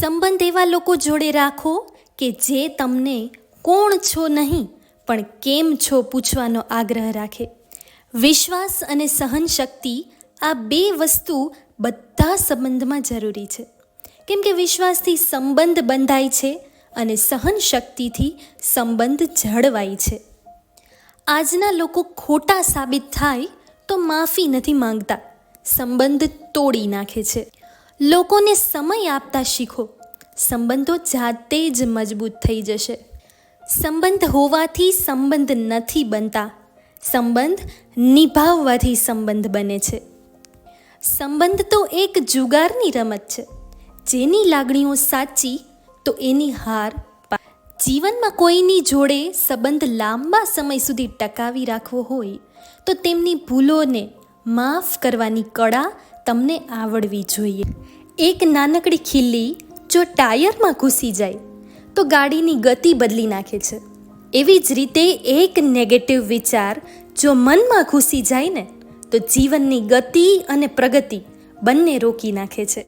સંબંધ એવા લોકો જોડે રાખો કે જે તમને કોણ છો નહીં, પણ કેમ છો પૂછવાનો આગ્રહ રાખે. વિશ્વાસ અને સહનશક્તિ આ બે વસ્તુ બધા સંબંધમાં જરૂરી છે. કેમ કે વિશ્વાસથી સંબંધ બંધાય છે અને સહનશક્તિથી સંબંધ જળવાય છે. આજના લોકો ખોટા સાબિત થાય તો માફી નથી માંગતા. સંબંધ તોડી નાખે છે. લોકોને સમય આપતા શીખો. સંબંધો જાતે જ મજબૂત થઈ જશે. સંબંધ હોવાથી સંબંધ નથી બનતા. સંબંધ નિભાવવાથી સંબંધ બને છે. સંબંધ તો એક જુગારની રમત છે. જેની લાગણીઓ સાચી તો એની હાર જીવનમાં કોઈની જોડે સંબંધ લાંબા સમય સુધી ટકાવી રાખવો હોય તો તેમની ભૂલોને માફ કરવાની કળા તમને આવડવી જોઈએ. એક નાનકડી ખીલ્લી જો ટાયરમાં ઘૂસી જાય, તો ગાડીની ગતિ બદલી નાખે છે. એવી જ રીતે એક નેગેટિવ વિચાર જો મનમાં ઘૂસી જાય ને, તો જીવનની ગતિ અને પ્રગતિ બંને રોકી નાખે છે.